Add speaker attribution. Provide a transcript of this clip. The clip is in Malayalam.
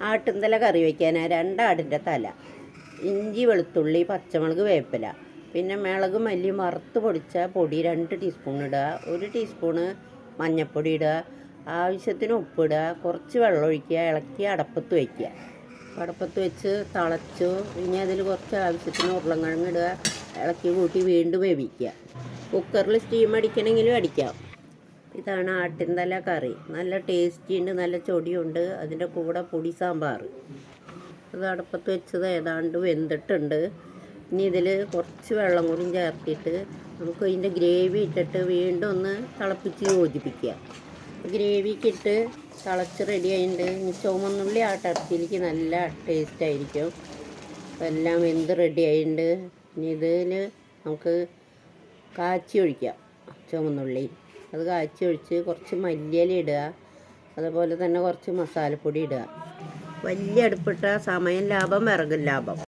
Speaker 1: ആട്ടിൻതല കറി വയ്ക്കാൻ രണ്ടാടിന്റെ തല. ഇഞ്ചി വെളുത്തുള്ളി പച്ചമുളക് വേപ്പില. പിന്നെ മുളക് മല്ലി വറുത്ത് പൊടിച്ച പൊടി രണ്ട് ടീസ്പൂൺ ഇടുക. ഒരു ടീസ്പൂണ് മഞ്ഞൾപ്പൊടി ഇടുക. ആവശ്യത്തിന് ഉപ്പിടുക കുറച്ച് വെള്ളം ഒഴിക്കുക. ഇളക്കി അടപ്പത്ത് വയ്ക്കുക. അടപ്പത്ത് വെച്ച് തിളച്ചു. ഇനി അതിൽ കുറച്ച് ആവശ്യത്തിന് ഉരുളൻകിഴങ്ങ് ഇടുക. ഇളക്കി കൂട്ടി വീണ്ടും വേവിക്കുക. കുക്കറിൽ സ്റ്റീം അടിക്കണമെങ്കിലും അടിക്കാം. ഇതാണ് ആട്ടിൻതല കറി. നല്ല ടേസ്റ്റി ഉണ്ട് നല്ല ചൊടിയുണ്ട്. അതിന്റെ കൂടെ പൊടി സാമ്പാർ. അത് അടുപ്പത്ത് വെച്ചത് ഏതാണ്ട് വെന്തിട്ടുണ്ട്. ഇനി ഇതിൽ കുറച്ച് വെള്ളം കൂടി ചേർത്തിട്ട് നമുക്ക് ഇതിന്റെ ഗ്രേവി ഇട്ടിട്ട് വീണ്ടും ഒന്ന് തിളപ്പിച്ച് യോജിപ്പിക്കുക. ഗ്രേവിക്കിട്ട് തിളച്ച് റെഡി ആയിട്ടുണ്ട്. ഇനി ചുമന്നുള്ളി ആട്ടിറച്ചിയിലേക്ക് നല്ല ടേസ്റ്റ് ആയിരിക്കും. എല്ലാം വെന്ത് റെഡി ആയിട്ടുണ്ട്. ഇനി ഇതിൽ നമുക്ക് കാച്ചി ഒഴിക്കാം ചുവന്നുള്ളി അത് കാച്ചി ഒഴിച്ച് കുറച്ച് മല്ലിയില ഇടുക. അതുപോലെ തന്നെ കുറച്ച് മസാലപ്പൊടി ഇടുക. വലിയ അടുപ്പിട്ട സമയം ലാഭം വിറകും ലാഭം.